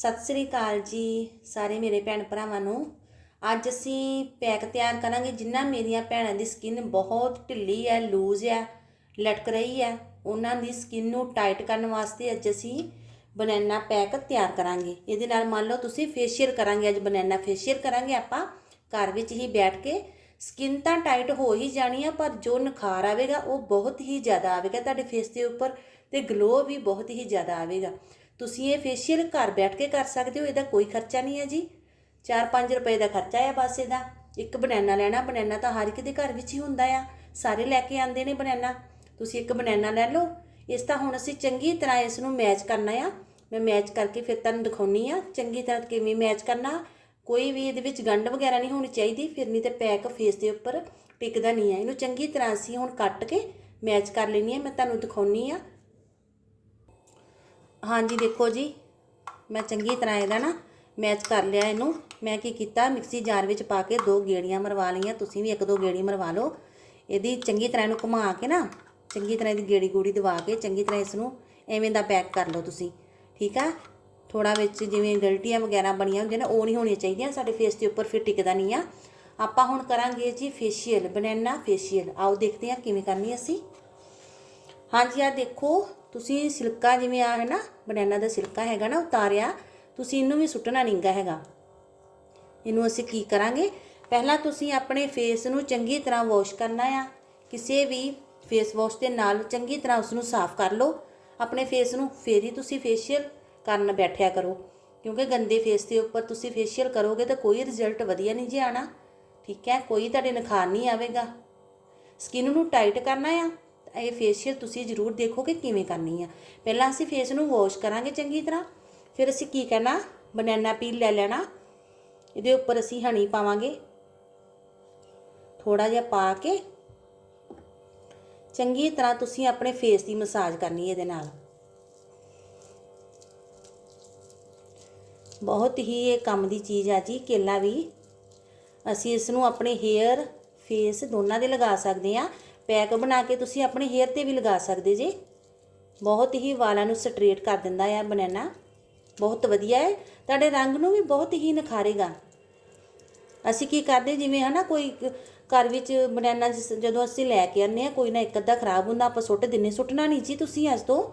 ਸਤਿ ਸ੍ਰੀ ਅਕਾਲ ਜੀ ਸਾਰੇ ਮੇਰੇ ਭੈਣ ਭਰਾਵਾਂ ਨੂੰ। ਅੱਜ ਅਸੀਂ ਪੈਕ ਤਿਆਰ ਕਰਾਂਗੇ ਜਿਨ੍ਹਾਂ ਮੇਰੀਆਂ ਭੈਣਾਂ ਦੀ ਸਕਿਨ ਬਹੁਤ ਢਿੱਲੀ ਹੈ ਲੂਜ਼ ਹੈ, ਲਟਕ ਰਹੀ ਹੈ। ਉਹਨਾਂ ਦੀ ਸਕਿਨ ਨੂੰ ਟਾਈਟ ਕਰਨ ਵਾਸਤੇ ਅੱਜ ਅਸੀਂ ਬਨਾਨਾ ਪੈਕ ਤਿਆਰ ਕਰਾਂਗੇ। ਇਹਦੇ ਨਾਲ ਮੰਨ ਲਓ ਤੁਸੀਂ ਫੇਸ਼ੀਅਲ ਕਰਾਂਗੇ, ਅੱਜ ਬਨਾਨਾ ਫੇਸ਼ੀਅਲ ਕਰਾਂਗੇ ਆਪਾਂ। ਘਰ ਵਿੱਚ ਹੀ ਬੈਠ ਕੇ ਸਕਿਨ ਤਾਂ ਟਾਈਟ ਹੋ ਹੀ ਜਾਣੀ ਆ, ਪਰ ਜੋ ਨਿਖਾਰ ਆਵੇਗਾ ਉਹ ਬਹੁਤ ਹੀ ਜ਼ਿਆਦਾ ਆਵੇਗਾ। ਤੁਹਾਡੇ ਫੇਸ ਦੇ ਉੱਪਰ ਤੇ ਗਲੋ ਵੀ ਬਹੁਤ ਹੀ ਜ਼ਿਆਦਾ ਆਵੇਗਾ। ਤੁਸੀਂ ਇਹ ਫੇਸ਼ੀਅਲ ਘਰ ਬੈਠ ਕੇ ਕਰ ਸਕਦੇ ਹੋ, ਇਹਦਾ ਕੋਈ ਖਰਚਾ ਨਹੀਂ ਹੈ ਜੀ। 4-5 ਰੁਪਏ ਦਾ ਖਰਚਾ ਹੈ ਬਸ ਇਹਦਾ। ਇੱਕ ਬਨਾਨਾ ਲੈਣਾ, ਬਨਾਨਾ ਤਾਂ ਹਰ ਇੱਕ ਦੇ ਘਰ ਵਿੱਚ ਹੀ ਹੁੰਦਾ ਆ। ਸਾਰੇ ਲੈ ਕੇ ਆਉਂਦੇ ਨੇ ਬਨਾਨਾ। ਤੁਸੀਂ ਇੱਕ ਬਨਾਨਾ ਲੈ ਲਓ। ਇਸ ਤਾਂ ਹੁਣ ਅਸੀਂ ਚੰਗੀ ਤਰ੍ਹਾਂ ਇਸ ਨੂੰ ਮੈਚ ਕਰਨਾ ਆ। ਮੈਂ ਮੈਚ ਕਰਕੇ ਫਿਰ ਤੁਹਾਨੂੰ ਦਿਖਾਉਣੀ ਆ, ਚੰਗੀ ਤਰ੍ਹਾਂ ਕਿਵੇਂ ਮੈਚ ਕਰਨਾ। ਕੋਈ ਵੀ ਇਹਦੇ ਵਿੱਚ ਗੰਢ ਵਗੈਰਾ ਨਹੀਂ ਹੋਣੀ ਚਾਹੀਦੀ, ਫਿਰ ਨਹੀਂ ਤੇ ਪੈਕ ਫੇਸ ਦੇ ਉੱਪਰ ਟਿਕਦਾ ਨਹੀਂ ਹੈ ਇਹਨੂੰ ਚੰਗੀ ਤਰ੍ਹਾਂ ਅਸੀਂ ਹੁਣ ਕੱਟ ਕੇ ਮੈਚ ਕਰ ਲੈਣੀ ਹੈ ਮੈਂ ਤੁਹਾਨੂੰ ਦਿਖਾਉਣੀ ਆ। ਹਾਂਜੀ, ਦੇਖੋ ਜੀ। ਮੈਂ ਚੰਗੀ ਤਰ੍ਹਾਂ ਇਹਦਾ ਨਾ ਮੈਚ ਕਰ ਲਿਆ ਇਹਨੂੰ। ਮੈਂ ਕੀ ਕੀਤਾ, ਮਿਕਸੀ ਜਾਰ ਵਿੱਚ ਪਾ ਕੇ ਦੋ ਗੇੜੀਆਂ ਮਰਵਾ ਲਈਆਂ। ਤੁਸੀਂ ਵੀ ਇੱਕ ਦੋ ਗੇੜੀ ਮਰਵਾ ਲਓ। ਇਹਦੀ ਚੰਗੀ ਤਰ੍ਹਾਂ ਇਹਨੂੰ ਘੁਮਾ ਕੇ ਨਾ, ਚੰਗੀ ਤਰ੍ਹਾਂ ਇਹਦੀ ਗੇੜੀ ਗੂੜੀ ਦਵਾ ਕੇ, ਚੰਗੀ ਤਰ੍ਹਾਂ ਇਸ ਨੂੰ ਐਵੇਂ ਦਾ ਪੈਕ ਕਰ ਲਓ ਤੁਸੀਂ। ਠੀਕ ਆ? ਥੋੜਾ ਵਿੱਚ ਜਿਵੇਂ ਗਲਟੀਆਂ ਵਗੈਰਾ ਬਣੀਆਂ ਹੁੰਦੀਆਂ ਨੇ, ਉਹ ਨਹੀਂ ਹੋਣੀਆਂ ਚਾਹੀਦੀਆਂ। ਸਾਡੇ ਫੇਸ ਦੇ ਉੱਪਰ ਫਿਰ ਟਿਕਦਾ ਨਹੀਂ ਆ। ਆਪਾਂ ਹੁਣ ਕਰਾਂਗੇ ਜੀ ਫੇਸ਼ੀਅਲ ਬਨਾਨਾ ਫੇਸ਼ੀਅਲ ਆਓ ਦੇਖਦੇ ਹਾਂ ਕਿਵੇਂ ਕਰਨੀ ਅਸੀਂ। ਹਾਂਜੀ ਆ ਦੇਖੋ। ਤੁਸੀਂ ਸਿਲਕਾ ਜਿਵੇਂ ਆ ਹੈ ਨਾ, ਬਨਾਨਾ ਦਾ ਸਿਲਕਾ ਹੈਗਾ ਨਾ ਉਤਾਰਿਆ, ਤੁਸੀਂ ਇਹਨੂੰ ਵੀ ਸੁੱਟਣਾ ਨਹੀਂਗਾ ਹੈਗਾ। ਇਹਨੂੰ ਅਸੀਂ ਕੀ ਕਰਾਂਗੇ? ਪਹਿਲਾਂ ਤੁਸੀਂ ਆਪਣੇ ਫੇਸ ਨੂੰ ਚੰਗੀ ਤਰ੍ਹਾਂ ਵਾਸ਼ ਕਰਨਾ ਆ। ਕਿਸੇ ਵੀ ਫੇਸ ਵਾਸ਼ ਦੇ ਨਾਲ ਚੰਗੀ ਤਰ੍ਹਾਂ ਉਸ ਨੂੰ ਸਾਫ਼ ਕਰ ਲਓ। ਆਪਣੇ ਫੇਸ ਨੂੰ ਫੇਰ ਹੀ ਤੁਸੀਂ ਫੇਸ਼ੀਅਲ ਕਰਨ ਬੈਠਿਆ ਕਰੋ। ਕਿਉਂਕਿ ਗੰਦੇ ਫੇਸ ਦੇ ਉੱਪਰ ਤੁਸੀਂ ਫੇਸ਼ੀਅਲ ਕਰੋਗੇ ਤਾਂ ਕੋਈ ਰਿਜ਼ਲਟ ਵਧੀਆ ਨਹੀਂ ਜੀ ਆਣਾ ਠੀਕ ਹੈ? ਕੋਈ ਤੁਹਾਡੇ ਨਿਖਾਰ ਨਹੀਂ ਆਵੇਗਾ। ਸਕਿਨ ਨੂੰ ਟਾਈਟ ਕਰਨਾ ਆ। ਇਹ ਫੇਸ਼ੀਅਲ ਤੁਸੀਂ ਜ਼ਰੂਰ ਦੇਖੋ ਕਿ ਕਿਵੇਂ ਕਰਨੀ ਆ। ਪਹਿਲਾਂ ਅਸੀਂ ਫੇਸ ਨੂੰ ਵਾਸ਼ ਕਰਾਂਗੇ ਚੰਗੀ ਤਰ੍ਹਾਂ। ਫਿਰ ਅਸੀਂ ਕੀ ਕਰਨਾ ਬਨਾਨਾ ਪੀਲ ਲੈ ਲੈਣਾ। ਇਹਦੇ ਉੱਪਰ ਅਸੀਂ ਹਣੀ ਪਾਵਾਂਗੇ। ਥੋੜਾ ਜਿਹਾ ਪਾ ਕੇ ਚੰਗੀ ਤਰ੍ਹਾਂ ਤੁਸੀਂ ਆਪਣੇ ਫੇਸ ਦੀ ਮਸਾਜ ਕਰਨੀ ਹੈ ਇਹਦੇ ਨਾਲ। ਬਹੁਤ ਹੀ ਇਹ ਕੰਮ ਦੀ ਚੀਜ਼ ਆ ਜੀ, ਕੇਲਾ ਵੀ। ਅਸੀਂ ਇਸ ਨੂੰ ਆਪਣੇ ਹੇਅਰ ਫੇਸ ਦੋਨਾਂ ਦੇ ਲਗਾ ਸਕਦੇ ਆ ਪੈਕ ਬਣਾ ਕੇ ਤੁਸੀਂ ਆਪਣੇ ਹੇਅਰ ਤੇ ਵੀ ਲਗਾ ਸਕਦੇ ਜੀ। ਬਹੁਤ ਹੀ ਵਾਲਾਂ ਨੂੰ ਸਟ੍ਰੇਟ ਕਰ ਦਿੰਦਾ ਆ ਬਨਾਨਾ। ਬਹੁਤ ਵਧੀਆ ਹੈ। ਤੁਹਾਡੇ ਰੰਗ ਨੂੰ ਵੀ ਬਹੁਤ ਹੀ ਨਿਖਾਰੇਗਾ। ਅਸੀਂ ਕੀ ਕਰਦੇ, ਜਿਵੇਂ ਹਨਾ ਕੋਈ ਘਰ ਵਿੱਚ ਬਨਾਨਾ ਜਿਸ- ਜਦੋਂ ਅਸੀਂ ਲੈ ਕੇ ਆਨੇ ਆ ਕੋਈ ਨਾ ਇੱਕ ਅੱਧਾ ਖਰਾਬ ਹੁੰਦਾ, ਆਪਾਂ ਸੁੱਟ ਦਿੰਨੇ ਸੁੱਟਣਾ ਨਹੀਂ ਜੀ ਤੁਸੀਂ ਅੱਜ ਤੋਂ।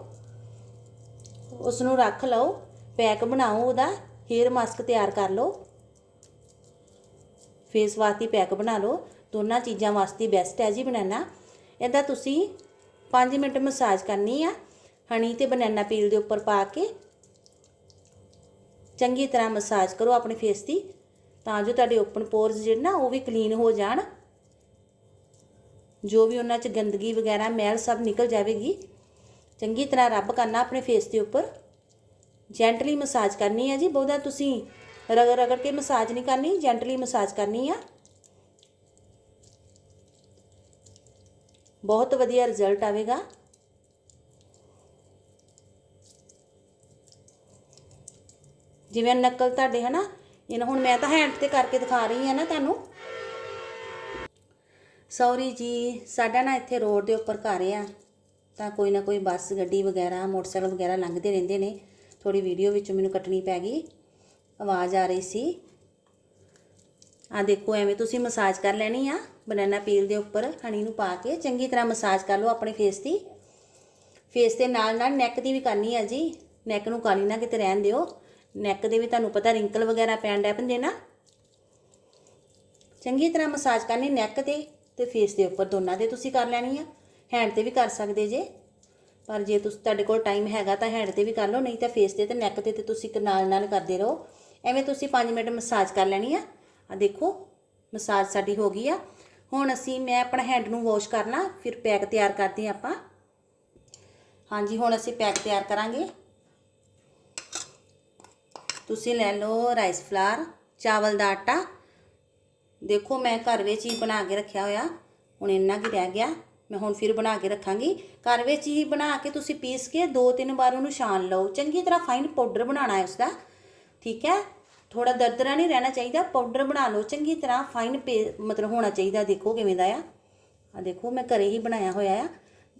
ਉਸ ਨੂੰ ਰੱਖ ਲਓ, ਪੈਕ ਬਣਾਓ ਉਹਦਾ ਹੇਅਰ ਮਾਸਕ ਤਿਆਰ ਕਰ ਲਓ। ਫੇਸ ਵਾਸਤੇ ਪੈਕ ਬਣਾ ਲਓ। ਦੋਨਾਂ ਚੀਜ਼ਾਂ ਵਾਸਤੇ ਬੈਸਟ ਹੈ ਜੀ ਬਨਾਨਾ। ਇਹਦਾ ਤੁਸੀਂ 5 ਮਿੰਟ ਮਸਾਜ ਕਰਨੀ ਆ, ਹਣੀ ਤੇ ਬਨਾਨਾ ਪੀਲ ਦੇ ਉੱਪਰ ਪਾ ਕੇ ਚੰਗੀ ਤਰ੍ਹਾਂ ਮਸਾਜ ਕਰੋ ਆਪਣੇ ਫੇਸ ਦੀ, ਤਾਂ ਜੋ ਤੁਹਾਡੇ ਓਪਨ ਪੋਰਸ ਜਿਹੜੇ ਨਾ ਉਹ ਵੀ ਕਲੀਨ ਹੋ ਜਾਣ। ਜੋ ਵੀ ਉਹਨਾਂ 'ਚ ਗੰਦਗੀ ਵਗੈਰਾ, ਮੈਲ ਸਭ ਨਿਕਲ ਜਾਵੇਗੀ। ਚੰਗੀ ਤਰ੍ਹਾਂ ਰੱਬ ਕਰਨਾ ਆਪਣੇ ਫੇਸ ਦੇ ਉੱਪਰ। ਜੈਂਟਲੀ ਮਸਾਜ ਕਰਨੀ ਹੈ ਜੀ, ਬਹੁਤਾ ਤੁਸੀਂ ਰਗੜ ਰਗੜ ਕੇ ਮਸਾਜ ਨਹੀਂ ਕਰਨੀ ਜੈਂਟਲੀ ਮਸਾਜ ਕਰਨੀ ਆ। ਬਹੁਤ ਵਧੀਆ ਰਿਜ਼ਲਟ ਆਵੇਗਾ। ਜਿਵੇਂ ਨਕਲ ਤੁਹਾਡੇ, ਹਨਾ? ਇਹਨਾਂ ਹੁਣ ਮੈਂ ਤਾਂ ਹੈਂਡ ਤੇ ਕਰਕੇ ਦਿਖਾ ਰਹੀ ਹਾਂ ਨਾ ਤੁਹਾਨੂੰ। ਸੌਰੀ ਜੀ, ਸਾਡਾ ਨਾ ਇੱਥੇ ਰੋਡ ਦੇ ਉੱਪਰ ਘਰ ਆ। ਤਾਂ ਕੋਈ ਨਾ ਕੋਈ ਬੱਸ, ਗੱਡੀ ਵਗੈਰਾ, ਮੋਟਰਸਾਈਕਲ ਵਗੈਰਾ ਲੰਘਦੇ ਰਹਿੰਦੇ ਨੇ। ਥੋੜੀ ਵੀਡੀਓ ਵਿੱਚ ਮੈਨੂੰ ਕੱਟਣੀ ਪੈ ਗਈ। ਆਵਾਜ਼ ਆ ਰਹੀ ਸੀ। ਆ ਦੇਖੋ, ਐਵੇਂ ਤੁਸੀਂ ਮਸਾਜ ਕਰ ਲੈਣੀ ਆ। ਬਨਾਨਾ ਪੀਲ ਦੇ ਉੱਪਰ ਹਣੀ ਨੂੰ ਪਾ ਕੇ ਚੰਗੀ ਤਰ੍ਹਾਂ ਮਸਾਜ ਕਰ ਲਓ ਆਪਣੇ ਫੇਸ ਦੀ। ਫੇਸ ਦੇ ਨਾਲ ਨਾਲ ਨੈਕ ਦੀ ਵੀ ਕਰਨੀ ਆ ਜੀ। ਨੈਕ ਨੂੰ ਕਾਲੀ ਨਾ ਕਿਤੇ ਰਹਿਣ ਦਿਓ। ਨੈਕ ਦੇ ਵੀ ਤੁਹਾਨੂੰ ਪਤਾ ਰਿੰਕਲ ਵਗੈਰਾ ਪੈਣ ਡੈ ਪੈਂਦੇ ਨਾ। ਚੰਗੀ ਤਰ੍ਹਾਂ ਮਸਾਜ ਕਰਨੀ ਨੈਕ ਤੇ ਤੇ ਫੇਸ ਦੇ ਉੱਪਰ ਦੋਨਾਂ ਦੇ ਤੁਸੀਂ ਕਰ ਲੈਣੀ ਆ। ਹੈਂਡ ਤੇ ਵੀ ਕਰ ਸਕਦੇ ਜੇ। ਪਰ ਜੇ ਤੁਸੀਂ, ਤੁਹਾਡੇ ਕੋਲ ਟਾਈਮ ਹੈਗਾ ਤਾਂ ਹੈਂਡ ਤੇ ਵੀ ਕਰ ਲਓ, ਨਹੀਂ ਤਾਂ ਫੇਸ ਤੇ ਤੇ ਨੈਕ ਤੇ ਤੇ ਤੁਸੀਂ ਇੱਕ ਨਾਲ ਨਾਲ ਕਰਦੇ ਰਹੋ। ਐਵੇਂ ਤੁਸੀਂ 5 ਮਿੰਟ ਮਸਾਜ ਕਰ ਲੈਣੀ ਆ। ਆ ਦੇਖੋ, ਮਸਾਜ ਸਾਡੀ ਹੋ ਗਈ ਆ। ਹੁਣ ਅਸੀਂ ਮੈਂ ਆਪਣਾ ਹੈਂਡ ਨੂੰ ਵਾਸ਼ ਕਰਨਾ, ਫਿਰ ਪੈਕ ਤਿਆਰ ਕਰਦੇ ਹਾਂ ਆਪਾਂ। ਹਾਂਜੀ, ਹੁਣ ਅਸੀਂ ਪੈਕ ਤਿਆਰ ਕਰਾਂਗੇ। ਤੁਸੀਂ ਲੈ ਲਓ ਰਾਈਸ ਫਲਾਰ ਚਾਵਲ ਦਾ ਆਟਾ। ਦੇਖੋ, ਮੈਂ ਘਰ ਵਿੱਚ ਹੀ ਬਣਾ ਕੇ ਰੱਖਿਆ ਹੋਇਆ। ਹੁਣ ਇੰਨਾ ਕੀ ਰਹਿ ਗਿਆ। ਮੈਂ ਹੁਣ ਫਿਰ ਬਣਾ ਕੇ ਰੱਖਾਂਗੀ। ਘਰ ਵਿੱਚ ਹੀ ਬਣਾ ਕੇ ਤੁਸੀਂ ਪੀਸ ਕੇ ਦੋ ਤਿੰਨ ਵਾਰ ਉਹਨੂੰ ਛਾਣ ਲਓ। ਚੰਗੀ ਤਰ੍ਹਾਂ ਫਾਈਨ ਪਾਊਡਰ ਬਣਾਉਣਾ ਹੈ ਉਸਦਾ। ਠੀਕ ਹੈ? ਥੋੜਾ ਦਰਦਰਾ ਨਹੀਂ ਰਹਿਣਾ ਚਾਹੀਦਾ ਪਾਊਡਰ ਬਣਾ ਲਓ, ਚੰਗੀ ਤਰ੍ਹਾਂ ਫਾਈਨ ਮਤਲਬ ਹੋਣਾ ਚਾਹੀਦਾ, ਦੇਖੋ ਕਿਵੇਂ ਦਾ ਆ। ਆ ਦੇਖੋ, ਮੈਂ ਘਰੇ ਹੀ ਬਣਾਇਆ ਹੋਇਆ ਆ।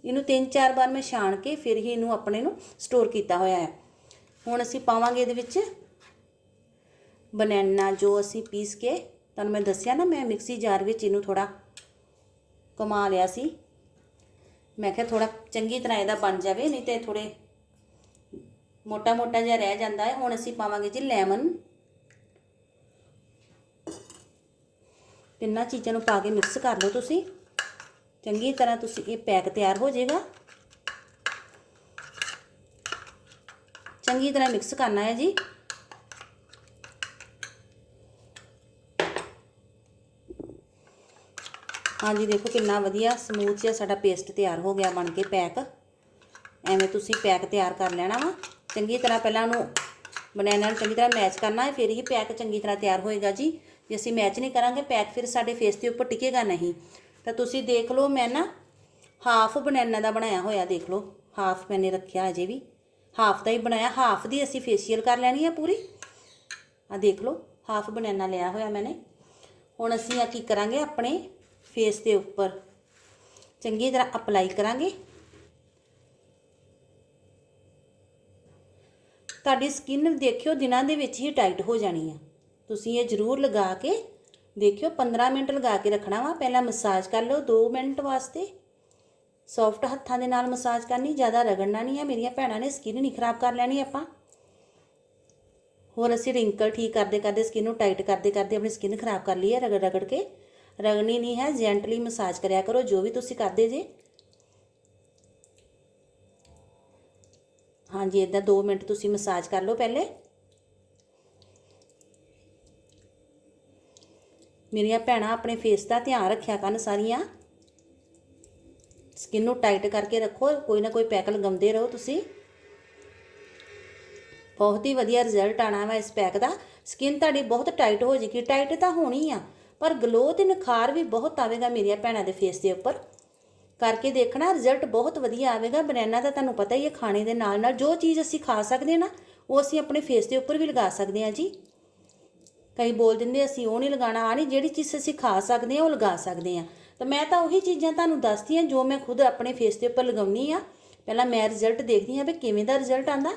ਇਹਨੂੰ ਤਿੰਨ ਚਾਰ ਵਾਰ ਮੈਂ ਛਾਣ ਕੇ ਫਿਰ ਹੀ ਇਹਨੂੰ ਆਪਣੇ ਨੂੰ ਸਟੋਰ ਕੀਤਾ ਹੋਇਆ ਹੈ ਹੁਣ ਅਸੀਂ ਪਾਵਾਂਗੇ ਇਹਦੇ ਵਿੱਚ ਬਨਾਨਾ ਜੋ ਅਸੀਂ ਪੀਸ ਕੇ, ਤੁਹਾਨੂੰ ਮੈਂ ਦੱਸਿਆ ਨਾ, ਮੈਂ ਮਿਕਸੀ ਜਾਰ ਵਿੱਚ ਇਹਨੂੰ ਥੋੜਾ ਕਮਾ ਲਿਆ ਸੀ। ਮੈਂ ਕਿਹਾ ਥੋੜਾ ਚੰਗੀ ਤਰ੍ਹਾਂ ਇਹਦਾ ਬਣ ਜਾਵੇ, ਨਹੀਂ ਤੇ ਥੋੜੇ ਮੋਟਾ ਮੋਟਾ ਜਿਹਾ ਰਹਿ ਜਾਂਦਾ ਹੈ। ਹੁਣ ਅਸੀਂ ਪਾਵਾਂਗੇ ਜੀ ਲੈਮਨ ਤਿੰਨਾਂ ਚੀਜ਼ਾਂ ਨੂੰ ਪਾ ਕੇ ਮਿਕਸ ਕਰ ਲਓ ਤੁਸੀਂ। ਚੰਗੀ ਤਰ੍ਹਾਂ ਤੁਸੀਂ ਇਹ ਪੈਕ ਤਿਆਰ ਹੋ ਜਾਏਗਾ। ਚੰਗੀ ਤਰ੍ਹਾਂ ਮਿਕਸ ਕਰਨਾ ਹੈ ਜੀ। ਹਾਂਜੀ ਦੇਖੋ ਕਿੰਨਾ ਵਧੀਆ ਸਮੂਥ ਜਿਹਾ ਸਾਡਾ ਪੇਸਟ ਤਿਆਰ ਹੋ ਗਿਆ ਬਣ ਕੇ ਪੈਕ। ਐਵੇਂ ਤੁਸੀਂ ਪੈਕ ਤਿਆਰ ਕਰ ਲੈਣਾ ਵਾ। ਚੰਗੀ ਤਰ੍ਹਾਂ ਪਹਿਲਾਂ ਉਹਨੂੰ ਬਨਾਨਾ ਨੂੰ ਚੰਗੀ ਤਰ੍ਹਾਂ ਮੈਚ ਕਰਨਾ ਹੈ, ਫਿਰ ਹੀ ਪੈਕ ਚੰਗੀ ਤਰ੍ਹਾਂ ਤਿਆਰ ਹੋਏਗਾ ਜੀ। ਜੇ ਅਸੀਂ ਮੈਚ ਨਹੀਂ ਕਰਾਂਗੇ, ਪੈਕ ਫਿਰ ਸਾਡੇ ਫੇਸ ਦੇ ਉੱਪਰ ਟਿਕੇਗਾ ਨਹੀਂ। ਤਾਂ ਤੁਸੀਂ ਦੇਖ ਲਓ, ਮੈਂ ਨਾ ਹਾਫ ਬਨਾਨਾ ਦਾ ਬਣਾਇਆ ਹੋਇਆ, ਦੇਖ ਲਓ। ਹਾਫ ਮੈਨੇ ਰੱਖਿਆ ਅਜੇ ਵੀ। ਹਾਫ ਦਾ ਹੀ ਬਣਾਇਆ ਹਾਫ ਦੀ ਅਸੀਂ ਫੇਸ਼ੀਅਲ ਕਰ ਲੈਣੀ ਹੈ ਪੂਰੀ। ਆ ਦੇਖ ਲਓ ਹਾਫ ਬਨਾਨਾ ਲਿਆ ਹੋਇਆ ਮੈਨੇ। ਹੁਣ ਅਸੀਂ ਆ ਕੀ ਕਰਾਂਗੇ, ਆਪਣੇ ਫੇਸ ਦੇ ਉੱਪਰ। ਚੰਗੀ ਤਰ੍ਹਾਂ ਅਪਲਾਈ ਕਰਾਂਗੇ। ਤੁਹਾਡੀ ਸਕਿਨ ਦੇਖਿਓ, ਦਿਨਾਂ ਦੇ ਵਿੱਚ ਹੀ ਟਾਈਟ ਹੋ ਜਾਣੀ ਆ। ਤੁਸੀਂ ਇਹ ਜ਼ਰੂਰ ਲਗਾ ਕੇ ਦੇਖਿਓ 15 ਮਿੰਟ ਲਗਾ ਕੇ ਰੱਖਣਾ ਵਾ। ਪਹਿਲਾਂ ਮਸਾਜ ਕਰ ਲਓ 2 ਮਿੰਟ ਵਾਸਤੇ। ਸੌਫਟ ਹੱਥਾਂ ਦੇ ਨਾਲ ਮਸਾਜ ਕਰਨੀ, ਜ਼ਿਆਦਾ ਰਗੜਨਾ ਨਹੀਂ ਹੈ। ਮੇਰੀਆਂ ਭੈਣਾਂ ਨੇ ਸਕਿਨ ਨਹੀਂ ਖਰਾਬ ਕਰ ਲੈਣੀ ਆਪਾਂ। ਹੋਰ ਅਸੀਂ ਰਿੰਕਲ ਠੀਕ ਕਰਦੇ ਕਰਦੇ ਸਕਿਨ ਨੂੰ ਟਾਈਟ ਕਰਦੇ ਕਰਦੇ ਆਪਣੀ ਸਕਿਨ ਖਰਾਬ ਕਰ ਲਈ ਹੈ ਰਗੜ ਰਗੜ ਕੇ। ਰਗਣੀ ਨਹੀਂ ਹੈ, ਜੈਂਟਲੀ ਮਸਾਜ ਕਰਿਆ ਕਰੋ, ਜੋ ਵੀ ਤੁਸੀਂ ਕਰਦੇ ਜੇ। ਹਾਂਜੀ ਇਦਾਂ 2 ਮਿੰਟ ਤੁਸੀਂ ਮਸਾਜ ਕਰ ਲਓ ਪਹਿਲੇ। ਮੇਰੀਆਂ ਭੈਣਾਂ ਆਪਣੇ ਫੇਸ ਦਾ ਧਿਆਨ ਰੱਖਿਆ ਕਰਨ ਸਾਰੀਆਂ। ਸਕਿਨ ਨੂੰ ਟਾਈਟ ਕਰਕੇ ਰੱਖੋ, ਕੋਈ ਨਾ ਕੋਈ ਪੈਕ ਲਗਾਉਂਦੇ ਰਹੋ ਤੁਸੀਂ। ਬਹੁਤ ਹੀ ਵਧੀਆ ਰਿਜ਼ਲਟ ਆਣਾ ਵਾ ਇਸ ਪੈਕ ਦਾ। ਸਕਿਨ ਤੁਹਾਡੀ ਬਹੁਤ ਟਾਈਟ ਹੋ ਜੇਗੀ ਟਾਈਟ ਤਾਂ ਹੋਣੀ ਆ, ਪਰ ਗਲੋ ਤੇ ਨਿਖਾਰ ਵੀ ਬਹੁਤ ਆਵੇਗਾ ਮੇਰੀਆਂ ਭੈਣਾਂ ਦੇ ਫੇਸ ਦੇ ਉੱਪਰ। ਕਰਕੇ ਦੇਖਣਾ ਰਿਜ਼ਲਟ ਬਹੁਤ ਵਧੀਆ ਆਵੇਗਾ। ਬਨਾਨਾ ਤਾਂ ਤੁਹਾਨੂੰ ਪਤਾ ਹੀ ਹੈ ਖਾਣੇ ਦੇ ਨਾਲ ਨਾਲ ਜੋ ਚੀਜ਼ ਅਸੀਂ ਖਾ ਸਕਦੇ ਹਾਂ ਨਾ, ਉਹ ਅਸੀਂ ਆਪਣੇ ਫੇਸ ਦੇ ਉੱਪਰ ਵੀ ਲਗਾ ਸਕਦੇ ਹਾਂ ਜੀ। ਕਈ ਬੋਲ ਦਿੰਦੇ, ਅਸੀਂ ਉਹ ਨਹੀਂ ਲਗਾਣਾ ਆ ਨਹੀਂ, ਜਿਹੜੀ ਚੀਜ਼ ਅਸੀਂ ਖਾ ਸਕਦੇ ਹਾਂ, ਉਹ ਲਗਾ ਸਕਦੇ ਹਾਂ। ਤਾਂ ਮੈਂ ਤਾਂ ਉਹੀ ਚੀਜ਼ਾਂ ਤੁਹਾਨੂੰ ਦੱਸਦੀ ਹਾਂ, ਜੋ ਮੈਂ ਖੁਦ ਆਪਣੇ ਫੇਸ ਦੇ ਉੱਪਰ ਲਗਾਉਣੀ ਆ ਪਹਿਲਾਂ ਮੈਂ ਰਿਜ਼ਲਟ ਦੇਖਦੀ ਹਾਂ ਵੀ ਕਿਵੇਂ ਦਾ ਰਿਜ਼ਲਟ ਆਂਦਾ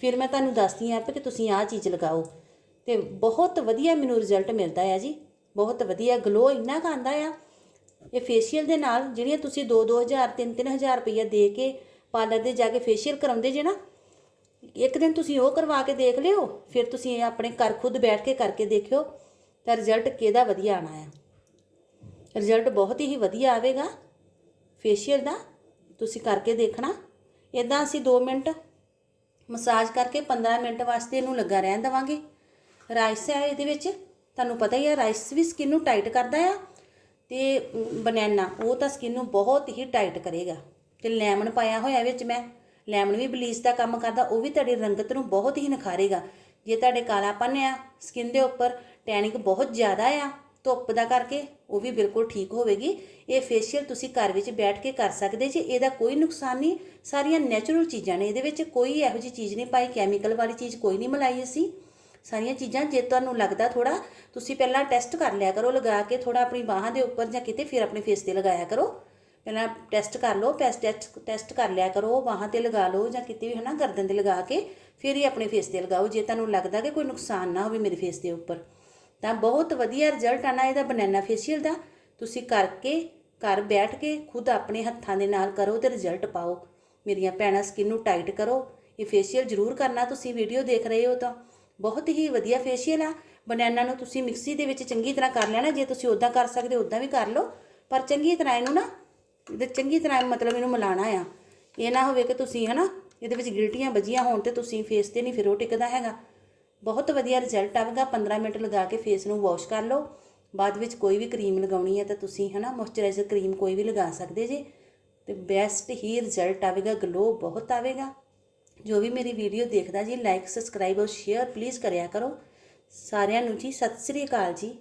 ਫਿਰ ਮੈਂ ਤੁਹਾਨੂੰ ਦੱਸਦੀ ਹਾਂ ਕਿ ਤੁਸੀਂ ਆਹ ਚੀਜ਼ ਲਗਾਓ। ਤੇ ਬਹੁਤ ਵਧੀਆ ਮੈਨੂੰ ਰਿਜ਼ਲਟ ਮਿਲਦਾ ਆ ਜੀ। ਬਹੁਤ ਵਧੀਆ ਗਲੋ ਇੰਨਾ ਕੁ ਆਉਂਦਾ ਆ। ਇਹ ਫੇਸ਼ੀਅਲ ਦੇ ਨਾਲ ਜਿਹੜੀਆਂ ਤੁਸੀਂ 2-2000 3-3000 ਰੁਪਈਆ ਦੇ ਕੇ ਪਾਰਲਰ ਦੇ ਜਾ ਕੇ ਫੇਸ਼ੀਅਲ ਕਰਾਉਂਦੇ ਜੇ ਨਾ ਇੱਕ ਦਿਨ ਤੁਸੀਂ ਉਹ ਕਰਵਾ ਕੇ ਦੇਖ ਲਿਓ, ਫਿਰ ਤੁਸੀਂ ਇਹ ਆਪਣੇ ਘਰ ਖੁਦ ਬੈਠ ਕੇ ਕਰਕੇ ਦੇਖਿਓ ਤਾਂ ਰਿਜ਼ਲਟ ਕਿਹਦਾ ਵਧੀਆ ਆਣਾ ਆ। ਰਿਜ਼ਲਟ ਬਹੁਤ ਹੀ ਵਧੀਆ ਆਵੇਗਾ ਫੇਸ਼ੀਅਲ ਦਾ, ਤੁਸੀਂ ਕਰਕੇ ਦੇਖਣਾ। ਇਦਾਂ ਅਸੀਂ 2 ਮਿੰਟ ਮਸਾਜ ਕਰਕੇ 15 ਮਿੰਟ ਵਾਸਤੇ ਇਹਨੂੰ ਲੱਗਾ ਰਹਿਣ ਦਵਾਂਗੇ। ਰਾਈਸ ਹੈ ਇਹਦੇ ਵਿੱਚ, ਤੁਹਾਨੂੰ ਪਤਾ ਹੀ ਹੈ ਰਾਈਸ ਵੀ ਸਕਿਨ ਨੂੰ ਟਾਈਟ ਕਰਦਾ ਆ ਤੇ ਬਨਾਨਾ ਉਹ ਤਾਂ ਸਕਿਨ ਨੂੰ ਬਹੁਤ ਹੀ ਟਾਈਟ ਕਰੇਗਾ। ਤੇ ਲੈਮਨ ਪਾਇਆ ਹੋਇਆ ਵਿੱਚ ਮੈਂ। ਲੈਮਨ ਵੀ ਬਲੀਚ ਦਾ ਕੰਮ ਕਰਦਾ, ਉਹ ਵੀ ਤੁਹਾਡੀ ਰੰਗਤ ਨੂੰ ਬਹੁਤ ਹੀ ਨਿਖਾਰੇਗਾ। ਜੇ ਤੁਹਾਡੇ ਕਾਲਾਪਨ ਆ ਸਕਿਨ ਦੇ ਉੱਪਰ ਟੈਨਿਕ ਬਹੁਤ ਜ਼ਿਆਦਾ ਆ, ਧੁੱਪ ਦਾ ਕਰਕੇ ਉਹ ਵੀ ਬਿਲਕੁਲ ਠੀਕ ਹੋਵੇਗੀ। ਇਹ ਫੇਸ਼ੀਅਲ ਤੁਸੀਂ ਘਰ ਵਿੱਚ ਬੈਠ ਕੇ ਕਰ ਸਕਦੇ ਜੀ, ਇਹਦਾ ਕੋਈ ਨੁਕਸਾਨ ਨਹੀਂ। ਸਾਰੀਆਂ ਨੈਚੁਰਲ ਚੀਜ਼ਾਂ ਨੇ, ਇਹਦੇ ਵਿੱਚ ਕੋਈ ਇਹੋ ਜਿਹੀ ਚੀਜ਼ ਨਹੀਂ ਪਾਈ ਕੈਮੀਕਲ ਵਾਲੀ ਚੀਜ਼ ਕੋਈ ਨਹੀਂ ਮਿਲਾਈ ਅਸੀਂ। ਸਾਰੀਆਂ ਚੀਜ਼ਾਂ, ਜੇ ਤੁਹਾਨੂੰ ਲੱਗਦਾ ਥੋੜਾ ਤੁਸੀਂ ਪਹਿਲਾਂ ਟੈਸਟ ਕਰ ਲਿਆ ਕਰੋ, ਲਗਾ ਕੇ ਥੋੜਾ ਆਪਣੀ ਬਾਹਾਂ ਦੇ ਉੱਪਰ ਜਾਂ ਕਿਤੇ ਫਿਰ ਆਪਣੇ ਫੇਸ ਤੇ ਲਗਾਇਆ ਕਰੋ। ਪਹਿਲਾਂ ਟੈਸਟ ਕਰ ਲਓ ਪੈਸ ਟੈਸਟ ਟੈਸਟ ਕਰ ਲਿਆ ਕਰੋ, ਬਾਹਾਂ ਤੇ ਲਗਾ ਲਓ ਜਾਂ ਕਿਤੇ ਵੀ ਹਨਾ, ਗਰਦਨ ਤੇ ਲਗਾ ਕੇ ਫਿਰ ਹੀ ਆਪਣੇ ਫੇਸ ਤੇ ਲਗਾਓ। ਜੇ ਤੁਹਾਨੂੰ ਲੱਗਦਾ ਕਿ ਕੋਈ ਨੁਕਸਾਨ ਨਾ ਹੋਵੇ ਮੇਰੇ ਫੇਸ ਦੇ ਉੱਪਰ, ਤਾਂ ਬਹੁਤ ਵਧੀਆ ਰਿਜ਼ਲਟ ਆਣਾ ਇਹਦਾ ਬਨਾਨਾ ਫੇਸ਼ੀਅਲ ਦਾ। ਤੁਸੀਂ ਕਰਕੇ ਘਰ ਬੈਠ ਕੇ ਖੁਦ ਆਪਣੇ ਹੱਥਾਂ ਦੇ ਨਾਲ ਕਰੋ ਤੇ ਰਿਜ਼ਲਟ ਪਾਓ। ਮੇਰੀਆਂ ਭੈਣਾਂ ਸਕਿਨ ਨੂੰ ਟਾਈਟ ਕਰੋ। ਇਹ ਫੇਸ਼ੀਅਲ ਜ਼ਰੂਰ ਕਰਨਾ, ਤੁਸੀਂ ਵੀਡੀਓ ਦੇਖ ਰਹੇ ਹੋ ਤਾਂ। ਬਹੁਤ ਹੀ ਵਧੀਆ ਫੇਸ਼ੀਅਲ ਆ। ਬਨਾਨਾ ਨੂੰ ਤੁਸੀਂ ਮਿਕਸੀ ਦੇ ਵਿੱਚ ਚੰਗੀ ਤਰ੍ਹਾਂ ਕਰ ਲੈਣਾ। ਜੇ ਤੁਸੀਂ ਉਦਾਂ ਕਰ ਸਕਦੇ ਉਦਾਂ ਵੀ ਕਰ ਲਓ। ਪਰ ਚੰਗੀ ਤਰ੍ਹਾਂ ਇਹਨੂੰ ਨਾ ਇਹਦੇ ਚੰਗੀ ਤਰ੍ਹਾਂ ਮਤਲਬ ਇਹਨੂੰ ਮਿਲਾਣਾ ਆ। ਇਹ ਨਾ ਹੋਵੇ ਕਿ ਤੁਸੀਂ ਹਨਾ, ਇਹਦੇ ਵਿੱਚ ਗਿਲਟੀਆਂ ਵੱਜੀਆਂ ਹੋਣ ਤੇ ਤੁਸੀਂ ਫੇਸ ਤੇ ਨਹੀਂ ਫਿਰ ਉਹ ਟਿਕਦਾ ਹੈਗਾ। ਬਹੁਤ ਵਧੀਆ ਰਿਜ਼ਲਟ ਆਵੇਗਾ 15 ਮਿੰਟ ਲਗਾ ਕੇ ਫੇਸ ਨੂੰ ਵਾਸ਼ ਕਰ ਲਓ। ਬਾਅਦ ਵਿੱਚ ਕੋਈ ਵੀ ਕਰੀਮ ਲਗਾਉਣੀ ਹੈ ਤਾਂ ਤੁਸੀਂ ਹਨਾ ਮੋਇਸਚਰਾਈਜ਼ਰ ਕਰੀਮ ਕੋਈ ਵੀ ਲਗਾ ਸਕਦੇ ਜੇ। ਤੇ ਬੈਸਟ ਹੀ ਰਿਜ਼ਲਟ ਆਵੇਗਾ ਗਲੋ ਬਹੁਤ ਆਵੇਗਾ। ਜੋ ਵੀ ਮੇਰੀ ਵੀਡੀਓ ਦੇਖਦਾ ਜੀ ਲਾਈਕ ਸਬਸਕ੍ਰਾਈਬ ਔਰ ਸ਼ੇਅਰ ਪਲੀਜ਼ ਕਰਿਆ ਕਰੋ। ਸਾਰਿਆਂ ਨੂੰ ਜੀ, ਸਤਿ ਸ੍ਰੀ ਅਕਾਲ ਜੀ।